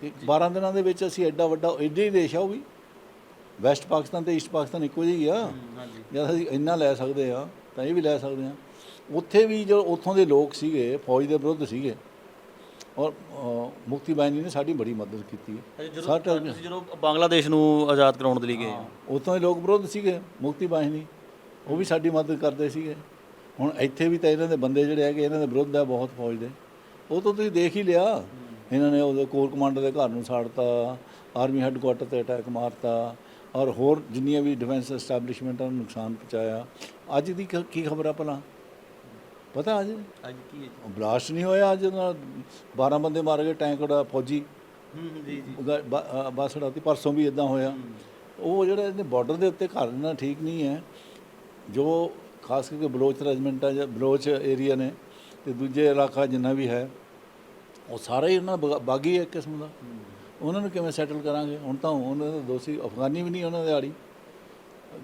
ਕਿ 12 ਦਿਨਾਂ ਦੇ ਵਿੱਚ ਅਸੀਂ ਐਡਾ ਵੱਡਾ ਐਡਾ ਹੀ ਦੇਸ਼ ਆ ਉਹ ਵੀ। ਵੈਸਟ ਪਾਕਿਸਤਾਨ ਤੇ ਈਸਟ ਪਾਕਿਸਤਾਨ ਇੱਕੋ ਜਿਹਾ ਹੀ ਆ ਜਦ ਅਸੀਂ ਇੰਨਾ ਲੈ ਸਕਦੇ ਆ ਤਾਂ ਇਹ ਵੀ ਲੈ ਸਕਦੇ ਆ। ਉੱਥੇ ਵੀ ਜੋ ਉੱਥੋਂ ਦੇ ਲੋਕ ਸੀਗੇ ਫੌਜ ਦੇ ਵਿਰੁੱਧ ਸੀਗੇ ਔਰ ਮੁਕਤੀ ਬਾহিਨੀ ਨੇ ਸਾਡੀ ਬੜੀ ਮਦਦ ਕੀਤੀ ਹੈ। ਜਦੋਂ ਸਾਡਾ ਤੁਸੀਂ ਜਦੋਂ ਬੰਗਲਾਦੇਸ਼ ਨੂੰ ਆਜ਼ਾਦ ਕਰਾਉਣ ਦੇ ਲਈ ਗਏ। ਉੱਥੋਂ ਦੇ ਲੋਕ ਵਿਰੁੱਧ ਸੀਗੇ ਮੁਕਤੀ ਬਾহিਨੀ ਉਹ ਵੀ ਸਾਡੀ ਮਦਦ ਕਰਦੇ ਸੀਗੇ। ਹੁਣ ਇੱਥੇ ਵੀ ਤਾਂ ਇਹਨਾਂ ਦੇ ਬੰਦੇ ਜਿਹੜੇ ਹੈਗੇ ਇਹਨਾਂ ਦੇ ਵਿਰੁੱਧ ਆ ਬਹੁਤ ਫੌਜ ਦੇ। ਉਹ ਤਾਂ ਤੁਸੀਂ ਦੇਖ ਹੀ ਲਿਆ। ਇਹਨਾਂ ਨੇ ਉਹਦੇ ਕੋਰ ਕਮਾਂਡਰ ਦੇ ਘਰ ਨੂੰ ਸਾੜਤਾ ਆਰਮੀ ਹੈੱਡਕੁਆਟਰ ਤੇ ਅਟੈਕ ਮਾਰਤਾ ਔਰ ਹੋਰ ਜਿੰਨੀਆਂ ਵੀ ਡਿਫੈਂਸ ਐਸਟੈਬਲਿਸ਼ਮੈਂਟਾਂ ਨੂੰ ਨੁਕਸਾਨ ਪਹੁੰਚਾਇਆ। ਅੱਜ ਦੀ ਕ- ਖਬਰ ਆ ਭਲਾ? ਪਤਾ ਅੱਜ? ਅੱਜ ਕੀ ਹੈ ਬਲਾਸਟ ਨਹੀਂ ਹੋਇਆ ਅੱਜ ਉਹਨਾਂ 12 ਬੰਦੇ ਮਾਰ ਗਏ ਟੈਂਕ ਦਾ ਫੌਜੀ। ਹੂੰ ਜੀ ਜੀ। ਬੱਸ ਰਾਤੀ ਪਰਸੋਂ ਵੀ ਇਦਾਂ ਹੋਇਆ। ਉਹ ਜਿਹੜੇ ਇਹਨੇ ਬਾਰਡਰ ਦੇ ਉੱਤੇ ਘਰ ਨਾ ਠੀਕ ਨਹੀਂ ਹੈ। ਜੋ ਖਾਸ ਕਰਕੇ ਬਲੋਚ ਰੈਜੀਮੈਂਟ ਜਾਂ ਬਲੋਚ ਏਰੀਆ ਨੇ ਤੇ ਦੂਜੇ ਇਲਾਕਾ ਜਿੰਨਾ ਵੀ ਹੈ ਉਹ ਸਾਰਾ ਹੀ ਉਹਨਾਂ ਬਗਾ- ਬਾਗੀ ਹੈ ਇੱਕ ਕਿਸਮ ਦਾ। ਉਹਨਾਂ ਨੂੰ ਕਿਵੇਂ ਸੈਟਲ ਕਰਾਂਗੇ? ਹੁਣ ਤਾਂ ਉਹਨਾਂ ਦੇ ਦੋਸ਼ੀ ਅਫਗਾਨੀ ਵੀ ਨਹੀਂ ਉਹਨਾਂ ਦੇ ਆੜੀ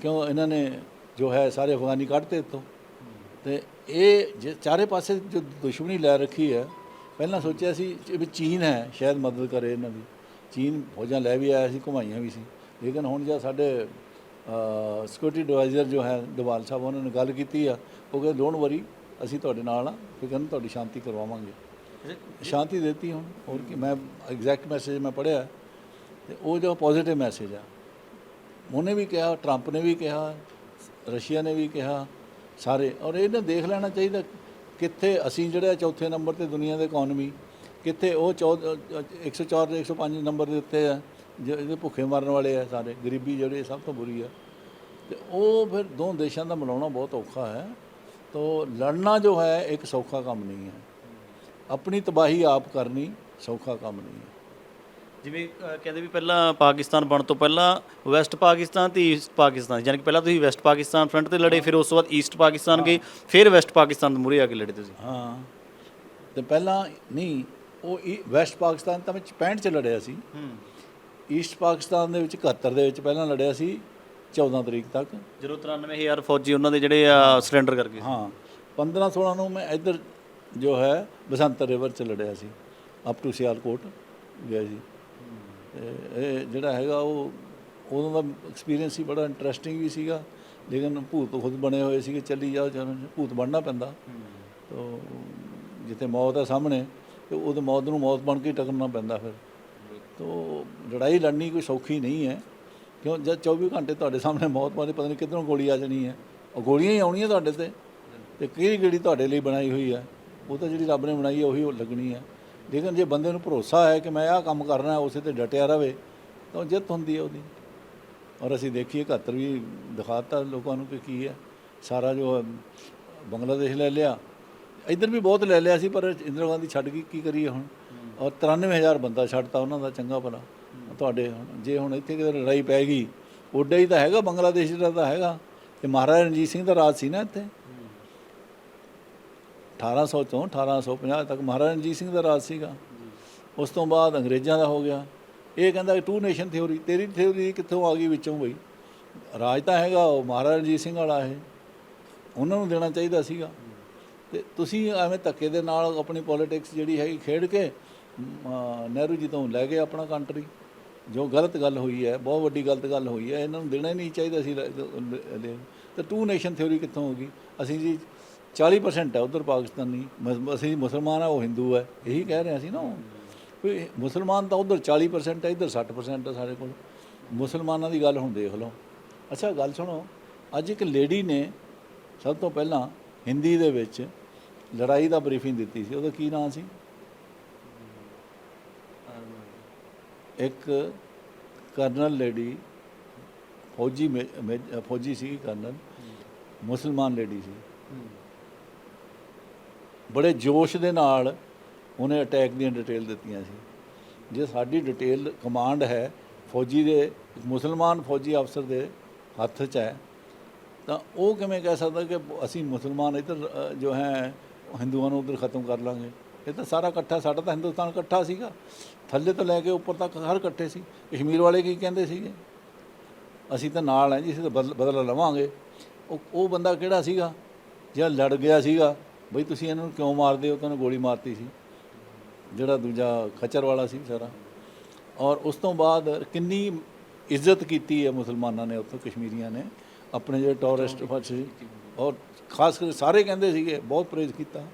ਕਿਉਂ? ਇਹਨਾਂ ਨੇ ਜੋ ਹੈ ਸਾਰੇ ਅਫਗਾਨੀ ਕੱਢਤੇ ਇੱਥੋਂ। ਤੇ ਇਹ ਜੇ ਚਾਰੇ ਪਾਸੇ ਜੋ ਦੁਸ਼ਮਣੀ ਲੈ ਰੱਖੀ ਹੈ, ਪਹਿਲਾਂ ਸੋਚਿਆ ਸੀ ਵੀ ਚੀਨ ਹੈ, ਸ਼ਾਇਦ ਮਦਦ ਕਰੇ ਇਹਨਾਂ ਦੀ। ਚੀਨ ਫੌਜਾਂ ਲੈ ਵੀ ਆਇਆ ਸੀ, ਘੁਮਾਈਆਂ ਵੀ ਸੀ। ਲੇਕਿਨ ਹੁਣ ਜਦ ਸਾਡੇ ਸਿਕਿਉਰਿਟੀ ਐਡਵਾਈਜ਼ਰ ਜੋ ਹੈ ਡਵਾਲ ਸਾਹਿਬ, ਉਹਨਾਂ ਨੇ ਗੱਲ ਕੀਤੀ ਆ, ਉਹ ਕਹਿੰਦੇ ਡੋਂਟ ਵਰੀ ਅਸੀਂ ਤੁਹਾਡੇ ਨਾਲ ਆ ਫਿਕਰ ਕਹਿੰਦੇ, ਤੁਹਾਡੀ ਸ਼ਾਂਤੀ ਕਰਵਾਵਾਂਗੇ। ਸ਼ਾਂਤੀ ਦਿੱਤੀ ਹੁਣ ਹੋਰ ਕਿ ਮੈਂ ਐਗਜ਼ੈਕਟ ਮੈਸੇਜ ਮੈਂ ਪੜ੍ਹਿਆ ਤੇ ਉਹ ਜੋ ਪੋਜ਼ਿਟਿਵ ਮੈਸੇਜ ਆ ਉਹਨੇ ਵੀ ਕਿਹਾ ਟਰੰਪ ਨੇ ਵੀ ਕਿਹਾ ਰਸ਼ੀਆ ਨੇ ਵੀ ਕਿਹਾ ਸਾਰੇ ਔਰ ਇਹਨੇ ਦੇਖ ਲੈਣਾ ਚਾਹੀਦਾ ਕਿੱਥੇ ਅਸੀਂ ਜਿਹੜਾ ਚੌਥੇ ਨੰਬਰ ਤੇ ਦੁਨੀਆ ਦੇ ਇਕਨੋਮੀ ਕਿੱਥੇ ਉਹ ਚੌ- ਅ, 104 ਤੇ 105 ਨੰਬਰ ਦੇ ਉੱਤੇ ਆ ਜਿਹੜੇ ਭੁੱਖੇ ਮਰਨ ਵਾਲੇ ਆ ਸਾਰੇ ਗਰੀਬੀ ਜਿਹੜੇ ਸਭ ਤੋਂ ਬੁਰੀ ਆ। ਤੇ ਉਹ ਫਿਰ ਦੋ ਦੇਸ਼ਾਂ ਦਾ ਮਿਲਾਉਣਾ ਬਹੁਤ ਔਖਾ ਹੈ ਤੋ ਲੜਨਾ ਜੋ ਹੈ ਇੱਕ ਸੌਖਾ ਕੰਮ ਨਹੀਂ ਹੈ। ਆਪਣੀ ਤਬਾਹੀ ਆਪ ਕਰਨੀ ਸੌਖਾ ਕੰਮ ਨਹੀਂ ਹੈ। ਜਿਵੇਂ ਅ, ਕਹਿੰਦੇ ਵੀ ਪਹਿਲਾਂ ਪਾਕਿਸਤਾਨ ਬਣ ਤੋਂ ਪਹਿਲਾਂ ਵੈਸਟ ਪਾਕਿਸਤਾਨ ਤੇ ਈਸਟ ਪਾਕਿਸਤਾਨ ਯਾਨੀ ਕਿ ਪਹਿਲਾਂ ਤੁਸੀਂ ਵੈਸਟ ਪਾਕਿਸਤਾਨ ਫਰੰਟ ਤੇ ਲੜੇ ਫਿਰ ਉਸ ਤੋਂ ਬਾਅਦ ਈਸਟ ਪਾਕਿਸਤਾਨ ਗਏ ਫਿਰ ਵੈਸਟ ਪਾਕਿਸਤਾਨ ਦੇ ਮੂਹਰੇ ਆ ਕੇ ਲੜੇ ਤੁਸੀਂ। ਹਾਂ। ਤੇ ਪਹਿਲਾਂ ਨਹੀਂ ਉਹ ਈ- ਵੈਸਟ ਪਾਕਿਸਤਾਨ ਤਾਂ ਵਿੱਚ 65 ਚ ਲੜਿਆ ਸੀ। ਹੂੰ। ਈਸਟ ਪਾਕਿਸਤਾਨ ਦੇ ਵਿੱਚ 71 ਦੇ ਵਿੱਚ ਪਹਿਲਾਂ ਲੜਿਆ ਸੀ 14 ਤਰੀਕ ਤੱਕ। ਜਦੋਂ 93000 ਫੌਜੀ ਉਹਨਾਂ ਦੇ ਜਿਹੜੇ ਆ ਸਰੈਂਡਰ ਕਰ ਗਏ ਹਾਂ। 15 16 ਨੂੰ ਮੈਂ ਇੱਧਰ ਜੋ ਹੈ ਬਸੰਤਰ ਰਿਵਰ ਚ ਲੜਿਆ ਸੀ। ਅਪ ਟੂ ਸਿਆਲਕੋਟ ਗਿਆ ਜੀ ਤੇ ਇਹ ਜਿਹੜਾ ਹੈਗਾ ਉਹ ਉਦੋਂ ਦਾ ਐਕਸਪੀਰੀਅੰਸ ਹੀ ਬੜਾ ਇੰਟਰਸਟਿੰਗ ਵੀ ਸੀਗਾ। ਲੇਕਿਨ ਭੂਤ ਖੁਦ ਬਣੇ ਹੋਏ ਸੀਗੇ, ਚੱਲੀ ਜਾਓ, ਚੱਲ, ਭੂਤ ਬਣਨਾ ਪੈਂਦਾ। ਤੋ ਜਿੱਥੇ ਮੌਤ ਹੈ ਸਾਹਮਣੇ, ਤੇ ਉਹਦੇ ਮੌਤ ਨੂੰ ਮੌਤ ਬਣ ਕੇ ਹੀ ਟਕਰਨਾ ਪੈਂਦਾ ਫਿਰ। ਤੋ ਲੜਾਈ ਲੜਨੀ ਕੋਈ ਸੌਖੀ ਨਹੀਂ ਹੈ। ਕਿਉਂ, ਜਦ 24 ਘੰਟੇ ਤੁਹਾਡੇ ਸਾਹਮਣੇ ਮੌਤ ਮਾਰੇ ਪਤਾ ਨਹੀਂ ਕਿੱਧਰੋਂ ਗੋਲੀ ਆ ਜਾਣੀ ਹੈ ਉਹ ਗੋਲੀਆਂ ਹੀ ਆਉਣੀਆਂ ਤੁਹਾਡੇ ਤੇ। ਤੇ ਕਿਹੜੀ ਗੜੀ ਤੁਹਾਡੇ ਲਈ ਬਣਾਈ ਹੋਈ ਹੈ? ਉਹ ਤਾਂ ਜਿਹੜੀ ਰੱਬ ਨੇ ਬਣਾਈ ਹੈ ਉਹੀ ਉਹ ਲੱਗਣੀ ਹੈ ਲੇਕਿਨ ਜੇ ਬੰਦੇ ਨੂੰ ਭਰੋਸਾ ਹੈ ਕਿ ਮੈਂ ਆਹ ਕੰਮ ਕਰਨਾ ਹੈ ਉਸੇ ਤੇ ਡਟਿਆ ਰਵੇ, ਤਾਂ ਜਿੱਤ ਹੁੰਦੀ ਹੈ ਉਹਦੀ। ਔਰ ਅਸੀਂ ਦੇਖੀਏ 71 ਵੀ ਦਿਖਾਤਾ ਲੋਕਾਂ ਨੂੰ ਕਿ ਕੀ ਹੈ। ਸਾਰਾ ਜੋ ਬੰਗਲਾਦੇਸ਼ ਲੈ ਲਿਆ, ਇੱਧਰ ਵੀ ਬਹੁਤ ਲੈ ਲਿਆ ਸੀ, ਪਰ ਇੰਦਰਾ ਗਾਂਧੀ ਛੱਡ ਗਈ, ਕੀ ਕਰੀਏ ਹੁਣ? ਔਰ 93000 ਬੰਦਾ ਛੱਡਤਾ ਉਹਨਾਂ ਦਾ, ਚੰਗਾ ਭਲਾ। ਤੁਹਾਡੇ ਹੁਣ, ਜੇ ਹੁਣ ਇੱਥੇ ਕਿਤੇ ਲੜਾਈ ਪੈ ਗਈ, ਉੱਡਾ ਹੀ ਤਾਂ ਹੈਗਾ, ਬੰਗਲਾਦੇਸ਼ ਦਾ ਤਾਂ ਹੈਗਾ। ਤੇ ਮਹਾਰਾਜਾ ਰਣਜੀਤ ਸਿੰਘ ਦਾ ਰਾਜ ਸੀ ਨਾ ਇੱਥੇ। 1800 ਤੋਂ 1850 ਤੱਕ ਮਹਾਰਾਜਾ ਰਣਜੀਤ ਸਿੰਘ ਦਾ ਰਾਜ ਸੀਗਾ। ਉਸ ਤੋਂ ਬਾਅਦ ਅੰਗਰੇਜ਼ਾਂ ਦਾ ਹੋ ਗਿਆ। ਇਹ ਕਹਿੰਦਾ ਟੂ ਨੇਸ਼ਨ ਥਿਉਰੀ ਤੇਰੀ ਥਿਉਰੀ ਕਿੱਥੋਂ ਆ ਗਈ ਵਿੱਚੋਂ ਬਈ? ਰਾਜ ਤਾਂ ਹੈਗਾ, ਉਹ ਮਹਾਰਾਜਾ ਰਣਜੀਤ ਸਿੰਘ ਵਾਲਾ ਹੈ ਉਹਨਾਂ ਨੂੰ ਦੇਣਾ ਚਾਹੀਦਾ ਸੀਗਾ। ਤੇ ਤੁਸੀਂ ਐਵੇਂ ਧੱਕੇ ਦੇ ਨਾਲ ਆਪਣੀ ਪੋਲਿਟਿਕਸ ਜਿਹੜੀ ਹੈਗੀ ਖੇਡ ਕੇ ਨਹਿਰੂ ਜੀ ਤੋਂ ਲੈ ਗਏ ਆਪਣਾ ਕੰਟਰੀ ਜੋ ਗਲਤ ਗੱਲ ਹੋਈ ਹੈ, ਬਹੁਤ ਵੱਡੀ ਗਲਤ ਗੱਲ ਹੋਈ ਹੈ, ਇਹਨਾਂ ਨੂੰ ਦੇਣਾ ਹੀ ਨਹੀਂ ਚਾਹੀਦਾ ਸੀ ਲੈ- ਤੇ ਟੂ ਨੇਸ਼ਨ ਥਿਉਰੀ ਕਿੱਥੋਂ ਹੋ ਗਈ? ਅਸੀਂ ਜੀ 40% ਹੈ ਉਧਰ ਪਾਕਿਸਤਾਨੀ। ਅਸੀਂ ਮੁਸਲਮਾਨ ਆ, ਉਹ ਹਿੰਦੂ ਹੈ। ਇਹੀ ਕਹਿ ਰਹੇ ਸੀ ਨਾ ਉਹ। ਕੋਈ ਮੁਸਲਮਾਨ ਤਾਂ ਉਧਰ 40% ਹੈ, ਇੱਧਰ 60% ਹੈ ਸਾਡੇ ਕੋਲ। ਮੁਸਲਮਾਨਾਂ ਦੀ ਗੱਲ ਹੁਣ ਦੇਖ ਲਓ। ਅੱਛਾ, ਗੱਲ ਸੁਣੋ। ਅੱਜ ਇੱਕ ਲੇਡੀ ਨੇ ਸਭ ਤੋਂ ਪਹਿਲਾਂ ਹਿੰਦੀ ਦੇ ਵਿੱਚ ਲੜਾਈ ਦਾ ਬਰੀਫਿੰਗ ਦਿੱਤੀ ਸੀ। ਉਹਦਾ ਕੀ ਨਾਮ ਸੀ? ਇੱਕ ਕਰਨਲ ਲੇਡੀ, ਫੌਜੀ ਮੇ- ਫੌਜੀ ਸੀ ਕਰਨਲ। ਮੁਸਲਮਾਨ ਲੇਡੀ ਸੀ। ਬੜੇ ਜੋਸ਼ ਦੇ ਨਾਲ ਉਹਨੇ ਅਟੈਕ ਦੀਆਂ ਡਿਟੇਲ ਦਿੱਤੀਆਂ ਸੀ। ਜੇ ਸਾਡੀ ਡਿਟੇਲ ਕਮਾਂਡ ਹੈ, ਫੌਜੀ ਦੇ, ਮੁਸਲਮਾਨ ਫੌਜੀ ਅਫਸਰ ਦੇ ਹੱਥ 'ਚ ਹੈ, ਤਾਂ ਉਹ ਕਿਵੇਂ ਕਹਿ ਸਕਦਾ ਕਿ ਅਸੀਂ ਮੁਸਲਮਾਨ ਇੱਧਰ ਜੋ ਹੈ, ਹਿੰਦੂਆਂ ਨੂੰ ਉੱਧਰ ਖਤਮ ਕਰ ਲਾਂਗੇ? ਇਹ ਤਾਂ ਸਾਰਾ ਇਕੱਠਾ, ਸਾਡਾ ਤਾਂ ਹਿੰਦੁਸਤਾਨ ਇਕੱਠਾ ਸੀਗਾ। ਥੱਲੇ ਤੋਂ ਲੈ ਕੇ ਉੱਪਰ ਤੱਕ ਹਰ ਇਕੱਠੇ ਸੀ। ਕਸ਼ਮੀਰ ਵਾਲੇ ਕੀ ਕਹਿੰਦੇ ਸੀਗੇ? ਅਸੀਂ ਤਾਂ ਨਾਲ ਹੈ ਜੀ, ਅਸੀਂ ਤਾਂ ਬਦਲ, ਬਦਲਾ ਲਵਾਂਗੇ। ਉਹ ਉਹ ਬੰਦਾ ਕਿਹੜਾ ਸੀਗਾ? ਜਿਹੜਾ ਲੜ ਗਿਆ ਸੀਗਾ? ਬਈ ਤੁਸੀਂ ਇਹਨਾਂ ਨੂੰ ਕਿਉਂ ਮਾਰਦੇ ਹੋ? ਤੁਹਾਨੂੰ ਗੋਲੀ ਮਾਰਤੀ ਸੀ? ਜਿਹੜਾ ਦੂਜਾ ਖਚਰ ਵਾਲਾ ਸੀ ਸਾਰਾ। ਔਰ ਉਸ ਤੋਂ ਬਾਅਦ ਕਿੰਨੀ ਇੱਜ਼ਤ ਕੀਤੀ ਹੈ ਮੁਸਲਮਾਨਾਂ ਨੇ ਉੱਥੋਂ, ਕਸ਼ਮੀਰੀਆਂ ਨੇ, ਆਪਣੇ ਜਿਹੜੇ ਟੂਰਿਸਟ ਫਸੀ ਔਰ ਖਾਸ ਕਰਕੇ ਸਾਰੇ ਕਹਿੰਦੇ ਸੀਗੇ, ਬਹੁਤ ਪ੍ਰੇਜ਼ ਕੀਤਾ।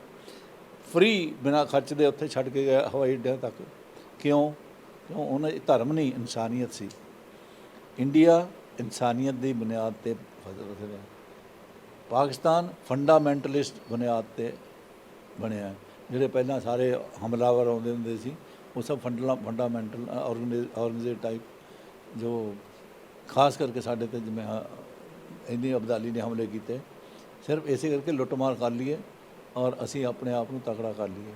ਫ੍ਰੀ ਬਿਨਾ ਖਰਚ ਦੇ ਉੱਥੇ ਛੱਡ ਕੇ ਗਏ ਹਵਾਈ ਅੱਡਿਆਂ ਤੱਕ। ਕਿਉਂ? ਕਿਉਂ? ਉਹਨਾਂ ਦੀ ਧਰਮ ਨਹੀਂ, ਇਨਸਾਨੀਅਤ ਸੀ। ਇੰਡੀਆ ਇਨਸਾਨੀਅਤ ਦੀ ਬੁਨਿਆਦ ਤੇ ਫਸਲ ਰਿਹਾ ਪਾਕਿਸਤਾਨ ਫੰਡਾਮੈਂਟਲਿਸਟ ਬੁਨਿਆਦ ਤੇ ਬਣਿਆ ਜਿਹੜੇ ਪਹਿਲਾਂ ਸਾਰੇ ਹਮਲਾਵਰ ਆਉਂਦੇ ਹੁੰਦੇ ਸੀ, ਉਹ ਸਭ ਫੰਡਾ ਫੰਡਾਮੈਂਟਲ ਆਰਗੇਨਾਈਜ਼ ਟਾਈਪ ਜੋ ਖਾਸ ਕਰਕੇ ਸਾਡੇ ਤੇ ਜਿਵੇਂ ਇੰਨੀ ਅਬਦਾਲੀ ਨੇ ਹਮਲੇ ਕੀਤੇ, ਸਿਰਫ ਇਸੇ ਕਰਕੇ ਲੁੱਟਮਾਰ ਕਰ ਲਈਏ ਔਰ ਅਸੀਂ ਆਪਣੇ ਆਪ ਨੂੰ ਤਕੜਾ ਕਰ ਲਈਏ।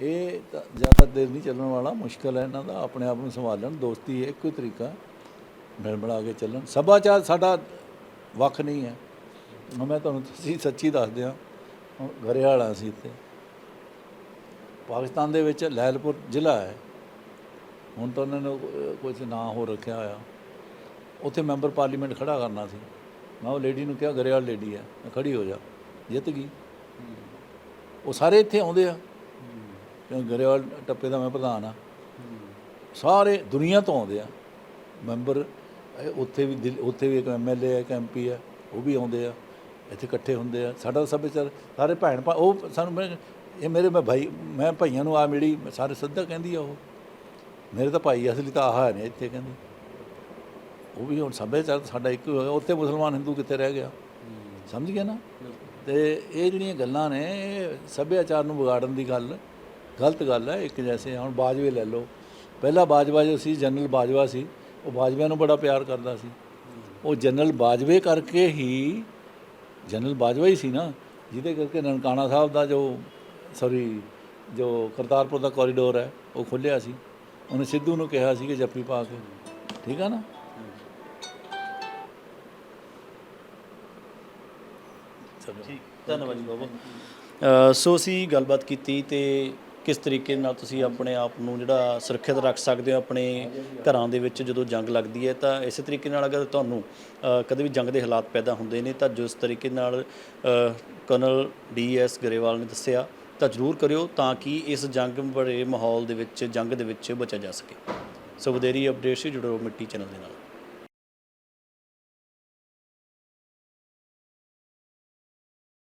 ਇਹ ਤਾਂ ਜ਼ਿਆਦਾ ਦੇਰ ਨਹੀਂ ਚੱਲਣ ਵਾਲਾ, ਮੁਸ਼ਕਲ ਹੈ ਇਹਨਾਂ ਦਾ, ਆਪਣੇ ਆਪ ਨੂੰ ਸੰਭਾਲਣ। ਦੋਸਤੀ ਇੱਕੋ ਹੀ ਤਰੀਕਾ ਮਿਲ ਮਿਲਾ ਕੇ ਚੱਲਣ। ਸਭਾਚਾਰ ਸਾਡਾ ਵੱਖ ਨਹੀਂ ਹੈ। ਮੈਂ ਤੁਹਾਨੂੰ ਤੁਸੀਂ ਸੱਚੀ ਦੱਸ ਦਿਆਂ ਘਰੇ ਵਾਲਾ ਸੀ ਇੱਥੇ। ਪਾਕਿਸਤਾਨ ਦੇ ਵਿੱਚ ਲੈਲਪੁਰ ਜ਼ਿਲ੍ਹਾ ਹੈ। ਹੁਣ ਤਾਂ ਉਹਨਾਂ ਨੇ ਕੁਝ ਨਾਂ ਹੋ ਰੱਖਿਆ ਹੋਇਆ। ਉੱਥੇ ਮੈਂਬਰ ਪਾਰਲੀਮੈਂਟ ਖੜਾ ਕਰਨਾ ਸੀ। ਮੈਂ ਉਹ ਲੇਡੀ ਨੂੰ ਕਿਹਾ ਗਰੇਵਾਲ ਲੇਡੀ ਹੈ ਮੈਂ ਖੜੀ ਹੋ ਜਾ। ਜਿੱਤ ਗਈ। ਉਹ ਸਾਰੇ ਇੱਥੇ ਆਉਂਦੇ ਆ। ਗਰੇਵਾਲ ਟੱਪੇ ਦਾ ਮੈਂ ਪ੍ਰਧਾਨ ਆ। ਸਾਰੇ ਦੁਨੀਆ ਤੋਂ ਆਉਂਦੇ ਆ। ਮੈਂਬਰ ਉੱਥੇ ਵੀ ਉੱਥੇ ਵੀ ਇੱਕ ਐਮਐਲਏ ਹੈ ਇੱਕ ਐਮਪੀ ਹੈ ਉਹ ਵੀ ਆਉਂਦੇ ਆ। ਇੱਥੇ ਇਕੱਠੇ ਹੁੰਦੇ ਆ। ਸਾਡਾ ਸੱਭਿਆਚਾਰ ਸਾਰੇ ਭੈਣ ਭਾ ਉਹ ਸਾਨੂੰ ਇਹ ਮੇਰੇ ਮੈਂ ਭਾਈ ਮੈਂ ਭਾਈਆਂ ਨੂੰ ਆ ਮਿਲੀ ਸਾਰੇ ਸਿੱਧਾ ਕਹਿੰਦੀ ਆ ਉਹ। ਮੇਰੇ ਤਾਂ ਭਾਈ ਅਸਲੀ ਤਾਂ ਆਹ ਨੇ ਇੱਥੇ ਕਹਿੰਦੀ। ਉਹ ਵੀ ਹੁਣ ਸੱਭਿਆਚਾਰ ਸਾਡਾ ਇੱਕ ਹੀ ਹੋ ਗਿਆ ਉੱਥੇ ਮੁਸਲਮਾਨ ਹਿੰਦੂ ਕਿੱਥੇ ਰਹਿ ਗਿਆ? ਸਮਝ ਗਿਆ ਨਾ? ਤੇ ਇਹ ਜਿਹੜੀਆਂ ਗੱਲਾਂ ਨੇ ਸੱਭਿਆਚਾਰ ਨੂੰ ਵਿਗਾੜਨ ਦੀ ਗੱਲ ਗਲਤ ਗੱਲ ਹੈ। ਇੱਕ ਜੈਸੇ ਹੁਣ ਬਾਜਵੇ ਲੈ ਲਓ। ਪਹਿਲਾ ਬਾਜਵਾ ਜੋ ਸੀ ਜਨਰਲ ਬਾਜਵਾ ਸੀ ਉਹ ਬਾਜਵਿਆਂ ਨੂੰ ਬੜਾ ਪਿਆਰ ਕਰਦਾ ਸੀ। ਉਹ ਜਨਰਲ ਬਾਜਵੇ ਕਰਕੇ ਹੀ ਜਨਰਲ ਬਾਜਵਾ ਹੀ ਸੀ ਨਾ ਜਿਹਦੇ ਕਰਕੇ ਨਨਕਾਣਾ ਸਾਹਿਬ ਦਾ ਜੋ ਸੌਰੀ ਜੋ ਕਰਤਾਰਪੁਰ ਦਾ ਕੋਰੀਡੋਰ ਹੈ ਉਹ ਖੁੱਲਿਆ ਸੀ। ਉਹਨੇ ਸਿੱਧੂ ਨੂੰ ਕਿਹਾ ਸੀ ਕਿ ਜੱਫੀ ਪਾ ਕੇ। ਠੀਕ ਆ ਨਾ? ਚਲੋ। ਠੀਕ ਧੰਨਵਾਦ ਜੀ ਬਾਬਾ। ਸੋ ਅਸੀਂ ਗੱਲਬਾਤ ਕੀਤੀ ਤੇ ਕਿਸ ਤਰੀਕੇ ਨਾਲ ਤੁਸੀਂ ਆਪਣੇ ਆਪ ਨੂੰ ਜਿਹੜਾ ਸੁਰੱਖਿਅਤ ਰੱਖ ਸਕਦੇ ਹੋ ਆਪਣੇ ਘਰਾਂ ਦੇ ਵਿੱਚ ਜਦੋਂ ਜੰਗ ਲੱਗਦੀ ਹੈ ਤਾਂ ਇਸੇ ਤਰੀਕੇ ਨਾਲ ਅਗਰ ਤੁਹਾਨੂੰ ਕਦੇ ਵੀ ਜੰਗ ਦੇ ਹਾਲਾਤ ਪੈਦਾ ਹੁੰਦੇ ਨੇ ਤਾਂ ਜਿਸ ਤਰੀਕੇ ਨਾਲ ਅ, ਕਰਨਲ ਡੀਐਸ ਗਰੇਵਾਲ ਨੇ ਦੱਸਿਆ ਤਾਂ ਜ਼ਰੂਰ ਕਰਿਓ ਤਾਂ ਕਿ ਇਸ ਜੰਗ ਬੜੇ ਮਾਹੌਲ ਦੇ ਵਿੱਚ ਜੰਗ ਦੇ ਵਿੱਚ ਬਚਿਆ ਜਾ ਸਕੇ। ਸੋ ਵਧੇਰੀ ਅਪਡੇਟ ਸੀ ਜੁੜੋ ਮਿੱਟੀ ਚੈਨਲ ਦੇ ਨਾਲ।